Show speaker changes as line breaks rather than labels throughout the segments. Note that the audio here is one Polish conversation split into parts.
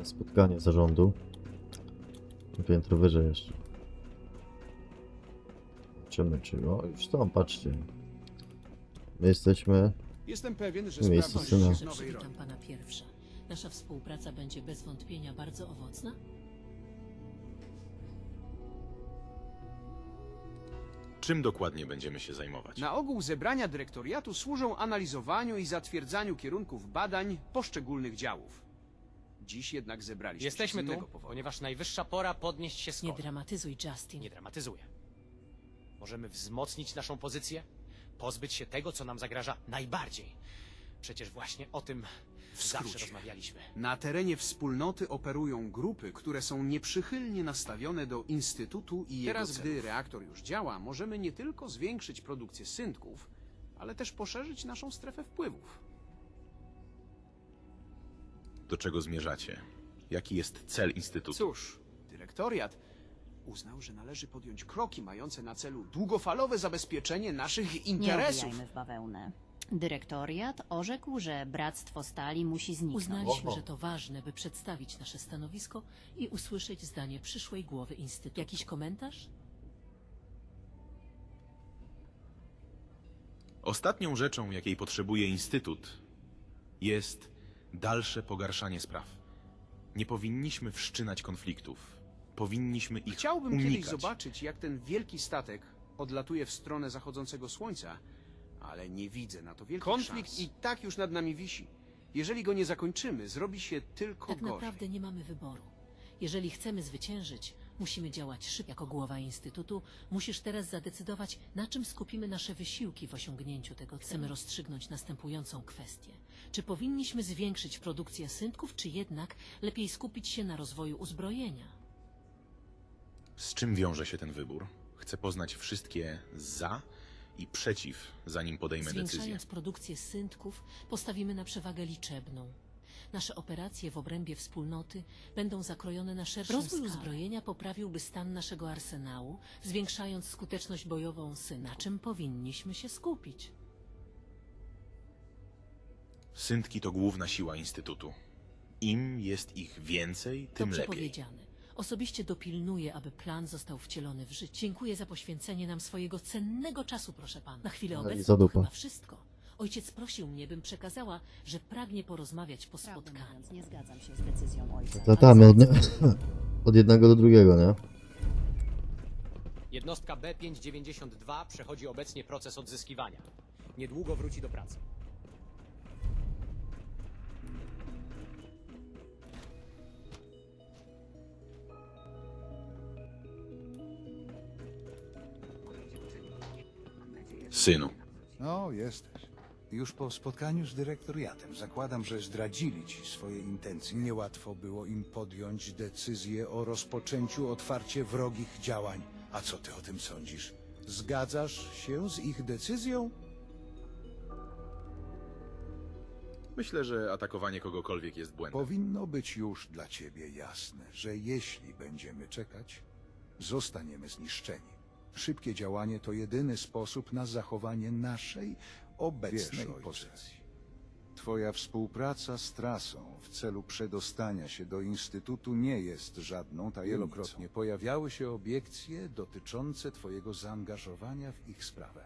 Na spotkanie zarządu. Piętro wyżej jeszcze. Zobaczymy, czy... O, już tam, patrzcie. My jesteśmy...
Jestem pewien, że
Miejsce
sprawność
syna.
nowej
Przywitam pana pierwsza. Nasza współpraca będzie bez wątpienia bardzo owocna?
Czym dokładnie będziemy się zajmować?
Na ogół zebrania dyrektoriatu służą analizowaniu i zatwierdzaniu kierunków badań poszczególnych działów. Dziś jednak zebraliśmy
Jesteśmy
się z
tu,
powodu.
ponieważ najwyższa pora podnieść się z
Nie
kolan.
dramatyzuj, Justin.
Nie dramatyzuję. Możemy wzmocnić naszą pozycję, pozbyć się tego, co nam zagraża najbardziej. Przecież właśnie o tym zawsze
skrócie.
rozmawialiśmy.
Na terenie wspólnoty operują grupy, które są nieprzychylnie nastawione do Instytutu i
Teraz,
jego gdy reaktor już działa, możemy nie tylko zwiększyć produkcję syntków, ale też poszerzyć naszą strefę wpływów.
Do czego zmierzacie? Jaki jest cel Instytutu?
Cóż, dyrektoriat uznał, że należy podjąć kroki mające na celu długofalowe zabezpieczenie naszych
Nie
interesów.
obijajmy w bawełnę. Dyrektoriat orzekł, że Bractwo Stali musi zniknąć.
Uznaliśmy, że to ważne, by przedstawić nasze stanowisko i usłyszeć zdanie przyszłej głowy Instytutu. Jakiś komentarz?
Ostatnią rzeczą, jakiej potrzebuje Instytut, jest dalsze pogarszanie spraw. Nie powinniśmy wszczynać konfliktów. Powinniśmy ich
Chciałbym
unikać.
kiedyś zobaczyć, jak ten wielki statek odlatuje w stronę zachodzącego słońca, ale nie widzę na to wielkich
Konflikt
szans. i tak już nad nami wisi. Jeżeli go nie zakończymy, zrobi się tylko
Tak
gorzej.
naprawdę nie mamy wyboru. Jeżeli chcemy zwyciężyć, musimy działać szybko. Jako głowa Instytutu musisz teraz zadecydować, na czym skupimy nasze wysiłki w osiągnięciu tego. Chcemy rozstrzygnąć następującą kwestię. Czy powinniśmy zwiększyć produkcję syntków, czy jednak lepiej skupić się na rozwoju uzbrojenia?
Z czym wiąże się ten wybór? Chcę poznać wszystkie za i przeciw, zanim podejmę decyzję.
Zwiększając produkcję syntków, postawimy na przewagę liczebną. Nasze operacje w obrębie wspólnoty będą zakrojone na szerszą
Rozwój
skalę.
uzbrojenia
poprawiłby stan naszego arsenału, zwiększając skuteczność bojową syna. Na czym powinniśmy się skupić?
Syntki to główna siła Instytutu. Im jest ich więcej, tym
Dobrze
lepiej.
powiedziane. Osobiście dopilnuję, aby plan został wcielony w życie. Dziękuję za poświęcenie nam swojego cennego czasu, proszę pana. Na chwilę
No i
obecną to chyba wszystko. Ojciec prosił mnie, bym przekazała, że pragnie porozmawiać po
Prawdę
spotkaniu.
mówiąc, nie zgadzam się z decyzją ojca.
Latamy od, od jednego do drugiego, nie?
Jednostka B592 przechodzi obecnie proces odzyskiwania. Niedługo wróci do pracy.
Synu,
No, jesteś. Już po spotkaniu z dyrektoriatem zakładam, że zdradzili ci swoje intencje. Niełatwo było im podjąć decyzję o rozpoczęciu otwarcie wrogich działań. A co ty o tym sądzisz? Zgadzasz się z ich decyzją?
myślę, że atakowanie kogokolwiek jest błędem.
Powinno być już dla ciebie jasne, że jeśli będziemy czekać, zostaniemy zniszczeni. Szybkie działanie to jedyny sposób na zachowanie naszej obecnej pozycji. Twoja współpraca z trasą w celu przedostania się do Instytutu nie jest żadną tajemnicą. Wielokrotnie pojawiały się obiekcje dotyczące twojego zaangażowania w ich sprawę.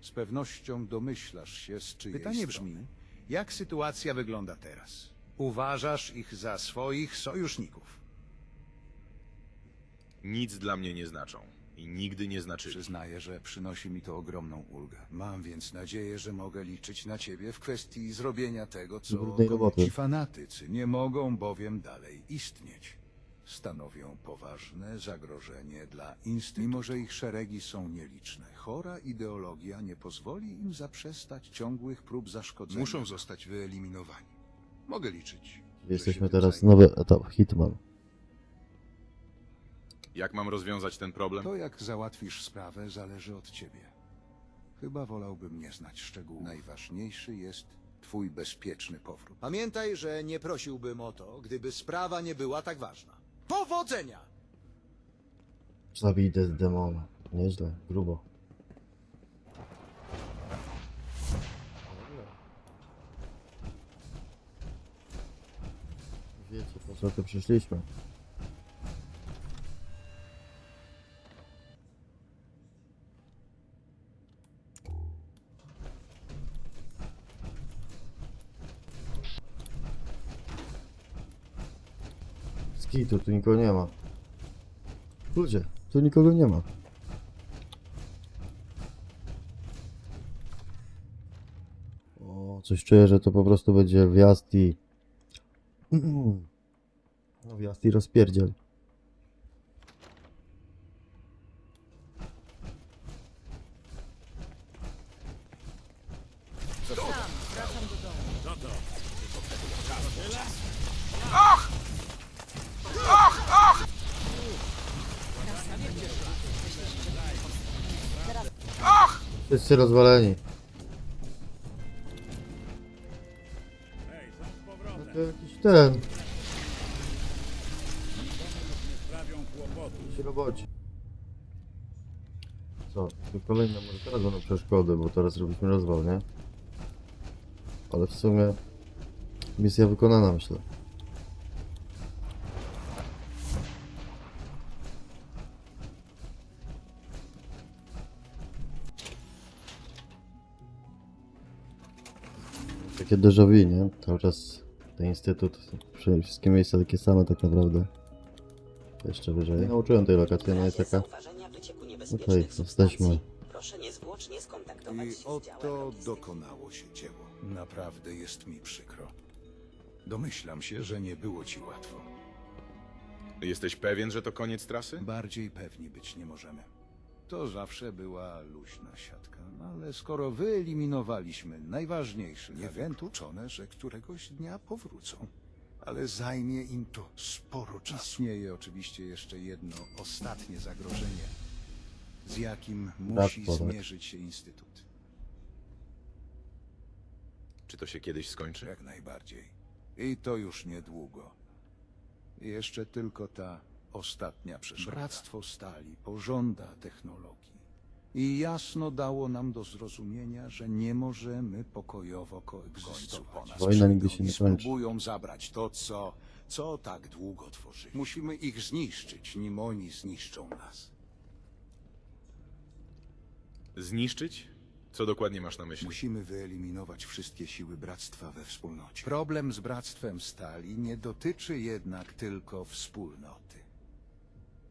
Z pewnością domyślasz się, z czyjej
Pytanie
strony.
brzmi, jak sytuacja wygląda teraz? Uważasz ich za swoich sojuszników?
Nic dla mnie nie znaczą i nigdy nie znaczyli.
Przyznaję, że przynosi mi to ogromną ulgę. Mam więc nadzieję, że mogę liczyć na ciebie w kwestii zrobienia tego, co
Brudnej roboty.
ci fanatycy nie mogą bowiem dalej istnieć. Stanowią poważne zagrożenie dla instytutu. Mimo, że ich szeregi są nieliczne, chora ideologia nie pozwoli im zaprzestać ciągłych prób zaszkodzenia.
Muszą zostać wyeliminowani. Mogę liczyć. że
Jesteśmy
tym
teraz
zajmę.
nowy etap, Hitman.
Jak mam rozwiązać ten problem?
To, jak załatwisz sprawę, zależy od ciebie. Chyba wolałbym nie znać szczegółów. Najważniejszy jest twój bezpieczny powrót.
Pamiętaj, że nie prosiłbym o to, gdyby sprawa nie była tak ważna. Powodzenia!
Zabij des demona. Nieźle, grubo. Wiecie, po co tu przyszliśmy. Skitu, tu nikogo nie ma. Ludzie, tu nikogo nie ma. O, coś czuję, że to po prostu będzie wjazd i... No wjazd i rozpierdziel. Wszyscy rozwaleni. No to jakiś ten. Jakiś roboci. Co? Tu kolejne może teraz będą przeszkody, bo teraz robiliśmy rozwał, nie? Ale w sumie misja wykonana myślę. Takie déjà vu, nie? Cały czas ten instytut, wszystkie miejsca takie same tak naprawdę. Jeszcze wyżej. Nie nauczyłem tej lokacji, ona jest taka... Okej, jesteśmy.
substancji. Proszę niezwłocznie skontaktować
I
się z działem
oto
logistyki.
dokonało się dzieło. Naprawdę jest mi przykro. Domyślam się, że nie było ci łatwo.
Jesteś pewien, że to koniec trasy?
Bardziej pewni być nie możemy. To zawsze była luźna siatka, no ale skoro wyeliminowaliśmy najważniejszy niewykluczone, że któregoś dnia powrócą. Ale zajmie im to sporo czasu. Istnieje oczywiście jeszcze jedno ostatnie zagrożenie, z jakim musi zmierzyć się Instytut.
Czy to się kiedyś skończy?
Jak najbardziej. I to już niedługo. Jeszcze tylko ta ostatnia przeszkoda. Bractwo Stali pożąda technologii. I jasno dało nam do zrozumienia, że nie możemy pokojowo koegzystować.
Wojna nigdy się nie
I
kończy.
Spróbują zabrać to, co, co tak długo tworzyli. Musimy ich zniszczyć, nim oni zniszczą nas.
Zniszczyć? Co dokładnie masz na myśli?
Musimy wyeliminować wszystkie siły bractwa we wspólnocie. Problem z bractwem stali nie dotyczy jednak tylko wspólnoty.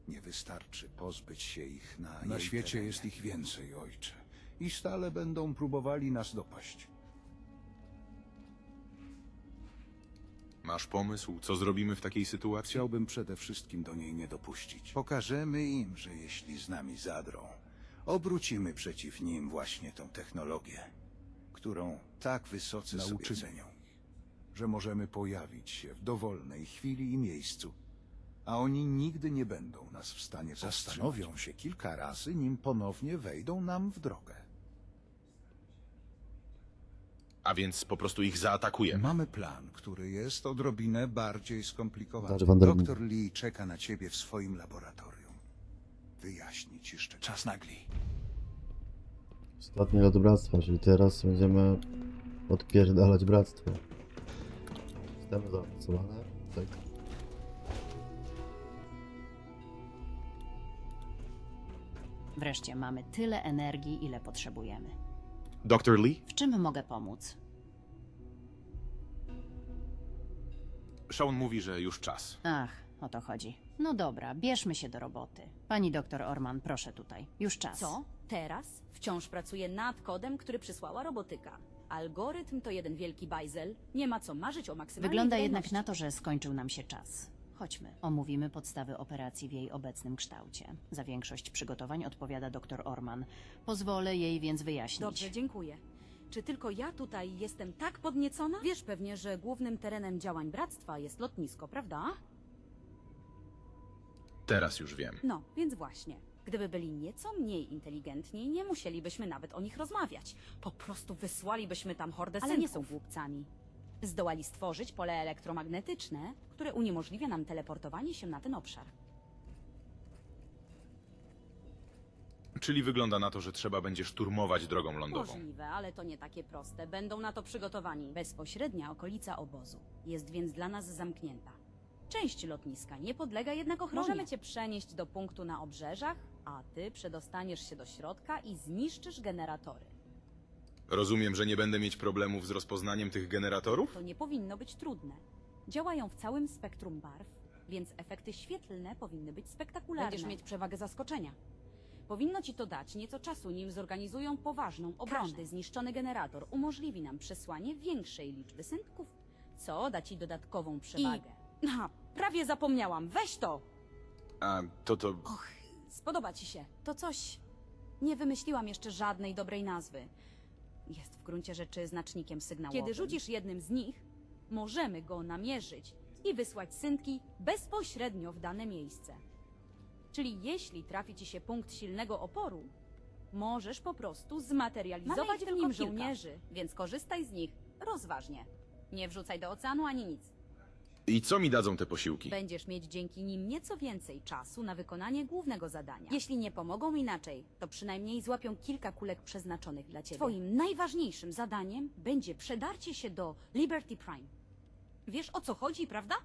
Nie wystarczy pozbyć się ich na Na
jej
świecie
terenie.
jest ich więcej, ojcze. I stale będą próbowali nas dopaść.
Masz pomysł, co zrobimy w takiej sytuacji?
Chciałbym przede wszystkim do niej nie dopuścić. Pokażemy im, że jeśli z nami zadrą, obrócimy przeciw nim właśnie tą technologię, którą tak wysoce sobie cenią, że możemy pojawić się w dowolnej chwili i miejscu, a oni nigdy nie będą nas w stanie Zastanowią się kilka razy, nim ponownie wejdą nam w drogę.
A więc po prostu ich zaatakujemy.
Mamy plan, który jest odrobinę bardziej skomplikowany.
Znaczy, Van der Linde.
Doktor Lee czeka na ciebie w swoim laboratorium. Wyjaśni ci szczegóły. Czas nagli.
Ostatni lot bractwa, czyli teraz będziemy odpierdalać bractwo. Systemy zaawansowane. Tak.
Wreszcie mamy tyle energii, ile potrzebujemy.
Dr. Lee?
W czym mogę pomóc?
Sean mówi, że już czas.
Ach, o to chodzi. No dobra, bierzmy się do roboty. Pani doktor Orman, proszę tutaj. Już czas.
Co? Teraz? Wciąż pracuję nad kodem, który przysłała robotyka. Algorytm to jeden wielki bajzel. Nie ma co marzyć o maksymalnej
Wygląda jednak
wydajności.
na to, że skończył nam się czas. Chodźmy. Omówimy podstawy operacji w jej obecnym kształcie. Za większość przygotowań odpowiada dr Orman. Pozwolę jej więc wyjaśnić.
Dobrze, dziękuję. Czy tylko ja tutaj jestem tak podniecona? Wiesz pewnie, że głównym terenem działań bractwa jest lotnisko, prawda?
Teraz już wiem.
No, więc właśnie. Gdyby byli nieco mniej inteligentni, nie musielibyśmy nawet o nich rozmawiać. Po prostu wysłalibyśmy tam hordę Ale nie są głupcami. Zdołali stworzyć pole elektromagnetyczne, które uniemożliwia nam teleportowanie się na ten obszar.
Czyli wygląda na to, że trzeba będzie szturmować drogą lądową.
Możliwe, ale to nie takie proste. Będą na to przygotowani. Bezpośrednia okolica obozu. Jest więc dla nas zamknięta. Część lotniska nie podlega jednak ochronie. Możemy cię przenieść do punktu na obrzeżach, a ty przedostaniesz się do środka i zniszczysz generatory.
Rozumiem, że nie będę mieć problemów z rozpoznaniem tych generatorów?
To nie powinno być trudne. Działają w całym spektrum barw, więc efekty świetlne powinny być spektakularne. Będziesz mieć przewagę zaskoczenia. Powinno ci to dać nieco czasu, nim zorganizują poważną obronę. Każdy zniszczony generator umożliwi nam przesłanie większej liczby synków, co da ci dodatkową przewagę. I... Ha, prawie zapomniałam. Weź to!
A to to...
Och, spodoba ci się. To coś... Nie wymyśliłam jeszcze żadnej dobrej nazwy. Jest w gruncie rzeczy znacznikiem sygnałowym. Kiedy rzucisz jednym z nich, możemy go namierzyć i wysłać synki bezpośrednio w dane miejsce. Czyli jeśli trafi ci się punkt silnego oporu, możesz po prostu zmaterializować w nim żołnierzy, więc korzystaj z nich rozważnie. Nie wrzucaj do oceanu ani nic.
I co mi dadzą te posiłki?
Będziesz mieć dzięki nim nieco więcej czasu na wykonanie głównego zadania. Jeśli nie pomogą inaczej, to przynajmniej złapią kilka kulek przeznaczonych dla ciebie. Twoim najważniejszym zadaniem będzie przedarcie się do Liberty Prime. Wiesz o co chodzi, prawda?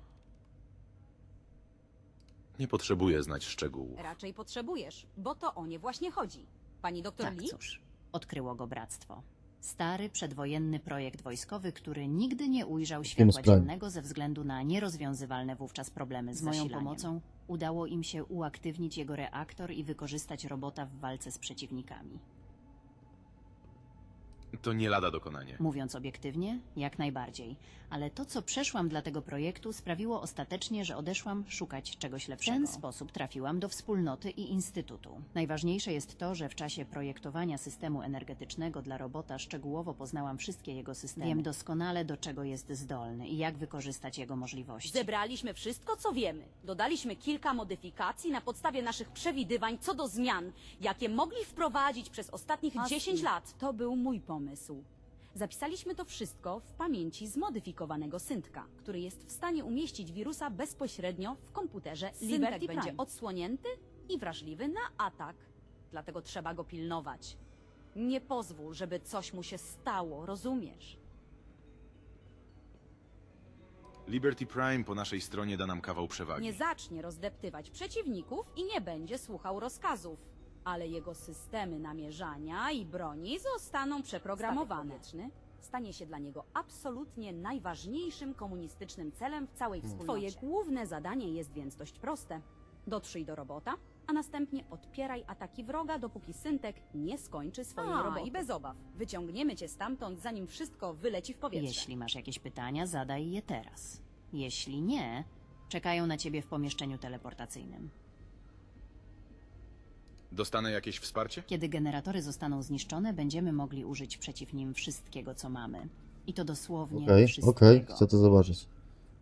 Nie potrzebuję znać szczegółów.
Raczej potrzebujesz, bo to o nie właśnie chodzi. Pani doktor
Tak
Lee?
cóż, odkryło go bractwo. Stary, przedwojenny projekt wojskowy, który nigdy nie ujrzał światła
sprawie.
dziennego ze względu na nierozwiązywalne wówczas problemy z moją
zasilaniem.
pomocą udało im się uaktywnić jego reaktor i wykorzystać robota w walce z przeciwnikami.
To nie lada dokonanie.
Mówiąc obiektywnie, jak najbardziej. Ale to, co przeszłam dla tego projektu, sprawiło ostatecznie, że odeszłam szukać czegoś lepszego. W ten sposób trafiłam do wspólnoty i instytutu. Najważniejsze jest to, że w czasie projektowania systemu energetycznego dla robota szczegółowo poznałam wszystkie jego systemy. Wiem doskonale, do czego jest zdolny i jak wykorzystać jego możliwości.
Zebraliśmy wszystko, co wiemy. Dodaliśmy kilka modyfikacji na podstawie naszych przewidywań co do zmian, jakie mogli wprowadzić przez ostatnich 10 lat. To był mój pomysł. Zapisaliśmy to wszystko w pamięci zmodyfikowanego syntka, który jest w stanie umieścić wirusa bezpośrednio w komputerze Liberty Prime. będzie odsłonięty i wrażliwy na atak. Dlatego trzeba go pilnować. Nie pozwól, żeby coś mu się stało, rozumiesz?
Liberty Prime po naszej stronie da nam kawał przewagi.
Nie zacznie rozdeptywać przeciwników i nie będzie słuchał rozkazów. Ale jego systemy namierzania i broni zostaną przeprogramowane. Stanie się dla niego absolutnie najważniejszym komunistycznym celem w całej wspólnocie. Twoje główne zadanie jest więc dość proste. Dotrzyj do robota, a następnie odpieraj ataki wroga, dopóki Syntek nie skończy swojej
A,
roboty.
i
bez obaw. Wyciągniemy cię stamtąd, zanim wszystko wyleci w powietrze.
Jeśli masz jakieś pytania, zadaj je teraz. Jeśli nie, czekają na ciebie w pomieszczeniu teleportacyjnym.
Dostanę jakieś wsparcie?
Kiedy generatory zostaną zniszczone, będziemy mogli użyć przeciw nim wszystkiego, co mamy. I to dosłownie
Okej,
wszystkiego.
okej, chcę to zobaczyć.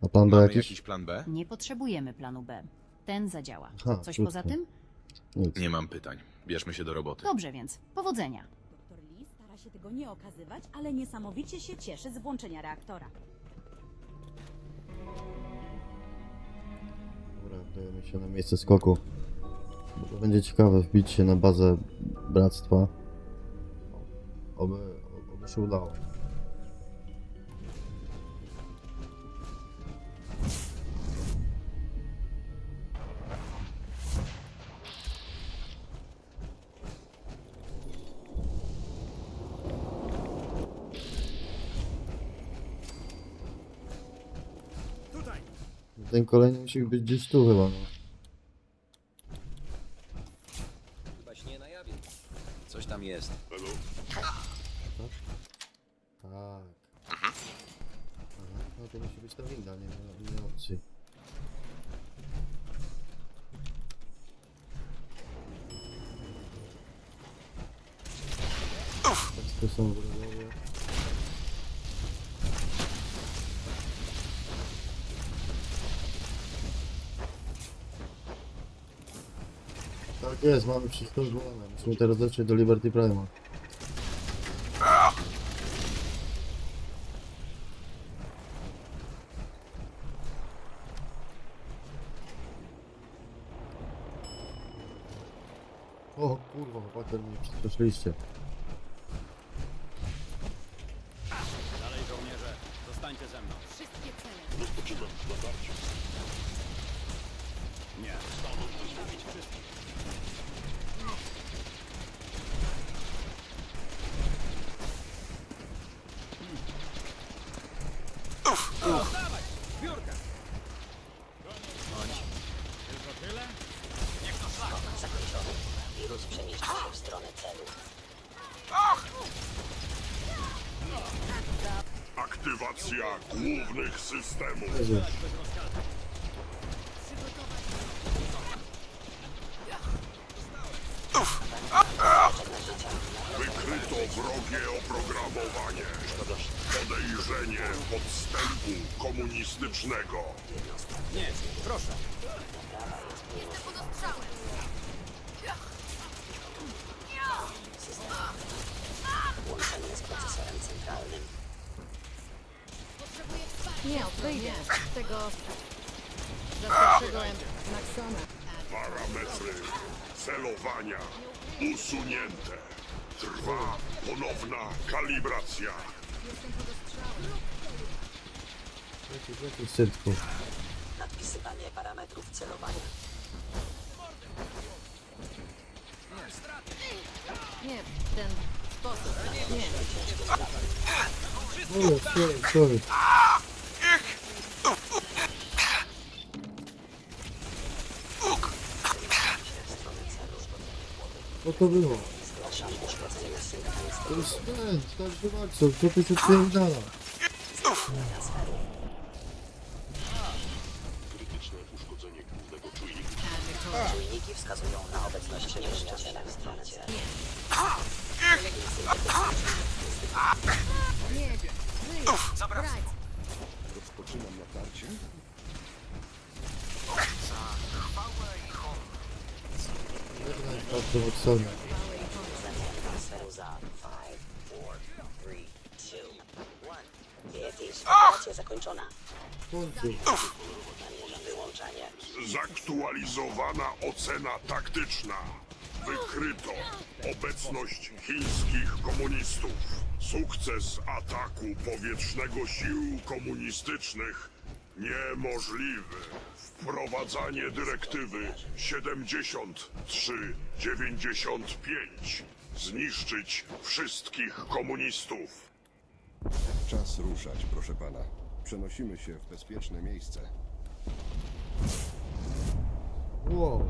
A plan B
Mamy
jakiś?
jakiś plan B?
Nie potrzebujemy planu B. Ten zadziała.
Aha,
Coś
krótko.
poza tym?
Nic.
Nie mam pytań. Bierzmy się do roboty.
Dobrze więc, powodzenia.
Doktor Lee stara się tego nie okazywać, ale niesamowicie się cieszy z włączenia reaktora.
Dobra, dajemy się na miejsce skoku. To będzie ciekawe wbić się na bazę bractwa. Oby, oby się udało. Ten kolejny musi być gdzieś tu chyba, no. To są wrogowie. Tak jest, mamy wszystko zgłoszone. Musimy teraz dotrzeć do Liberty Prima. O kurwa, chłopaki, mnie przestraszyliście.
Oof, oof. Komunistycznego.
Nie, proszę.
Łączenie z procesorem centralnym.
Nie, wyjdę z tego zaskoczego Maxona.
Parametry celowania usunięte. Trwa ponowna kalibracja.
Jakich cyrków?
Nadpisywanie parametrów celowania.
Nie, ten sposób. Nie.
O, sorry, sorry. Co to było? To jest spęd, każdy walczą, co ty się pierdala?
Krytyczne
wskazują na obecność nieszczęścia w stronę celu.
Nie, wyjdź. Brać.
Rozpoczynam natarcie.
Bardzo mocno.
Transferu za
Zaktualizowana ocena taktyczna. Wykryto obecność chińskich komunistów. Sukces ataku powietrznego sił komunistycznych niemożliwy. Wprowadzanie dyrektywy 7395. Zniszczyć wszystkich komunistów.
Czas ruszać, proszę pana. Przenosimy się w bezpieczne miejsce.
Wow.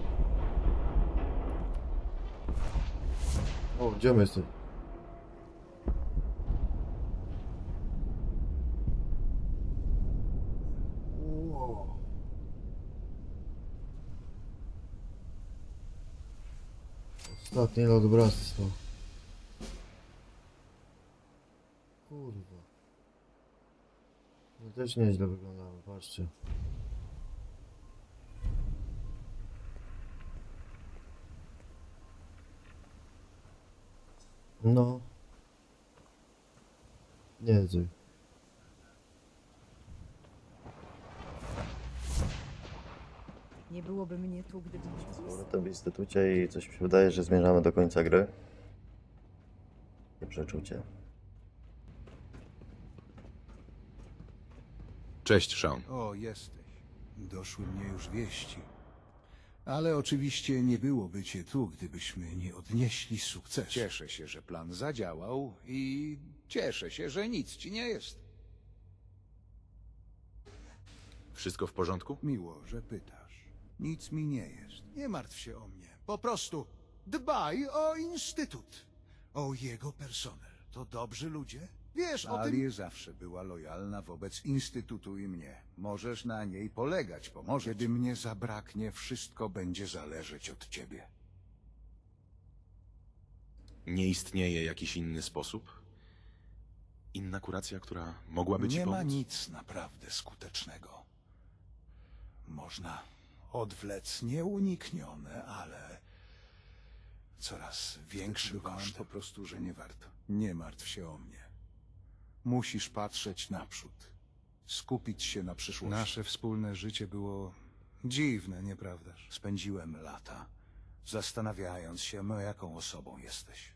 O, gdzie my jesteśmy? Wow. Ostatnie lot bractwa. Kurwa. No też nieźle wyglądało, patrzcie. No. Niezły.
Nie byłoby mnie tu, gdyby
Z powrotem w instytucie i coś mi się wydaje, że zmierzamy do końca gry. Nie przeczucie.
Cześć, Sean.
O, jesteś. Doszły mnie już wieści. Ale oczywiście nie byłoby cię tu, gdybyśmy nie odnieśli sukcesu. Cieszę się, że plan zadziałał i cieszę się, że nic ci nie jest.
Wszystko w porządku?
Miło, że pytasz. Nic mi nie jest. Nie martw się o mnie. Po prostu dbaj o Instytut. O jego personel. To dobrzy ludzie. Wiesz o tym... Ali zawsze była lojalna wobec Instytutu i mnie. Możesz na niej polegać, pomoże. Kiedy mnie zabraknie, wszystko będzie zależeć od ciebie.
Nie istnieje jakiś inny sposób? Inna kuracja, która mogłaby ci
Nie
pomóc?
ma nic naprawdę skutecznego. Można odwlec nieuniknione, ale coraz większy koszt. po prostu, że nie warto. Nie martw się o mnie. Musisz patrzeć naprzód. Skupić się na przyszłości. Nasze wspólne życie było dziwne, nieprawdaż? Spędziłem lata, zastanawiając się, no jaką osobą jesteś.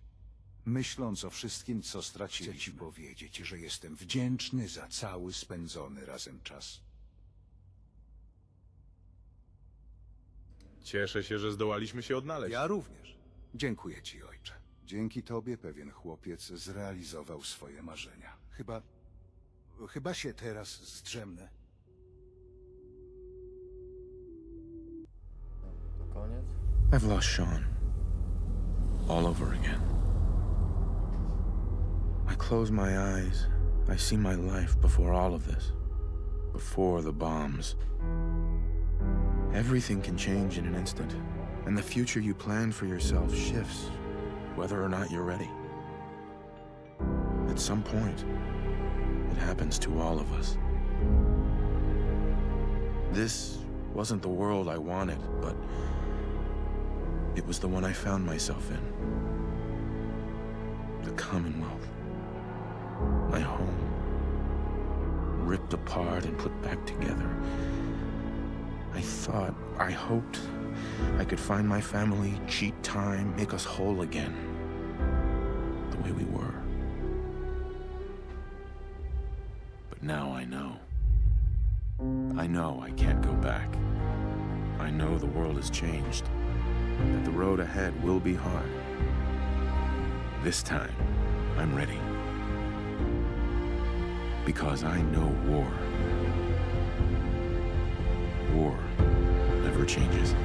Myśląc o wszystkim, co straciłem. Chcę ci powiedzieć, że jestem wdzięczny za cały spędzony razem czas.
Cieszę się, że zdołaliśmy się odnaleźć.
Ja również. Dziękuję ci, ojcze. Dzięki tobie pewien chłopiec zrealizował swoje marzenia. Chyba Chyba się teraz zdrzemnę.
To koniec?
I've lost Sean. All over again. I close my eyes. I see my life before all of this. Before the bombs. Everything can change in an instant, and the future you plan for yourself shifts, whether or not you're ready. At some point, it happens to all of us. This wasn't the world I wanted, but it was the one I found myself in. The Commonwealth. My home. Ripped apart and put back together. I thought, I hoped I could find my family, cheat time, make us whole again. The way we were. Now I know. I know I can't go back. I know the world has changed. That the road ahead will be hard. This time, I'm ready. Because I know war. War never changes.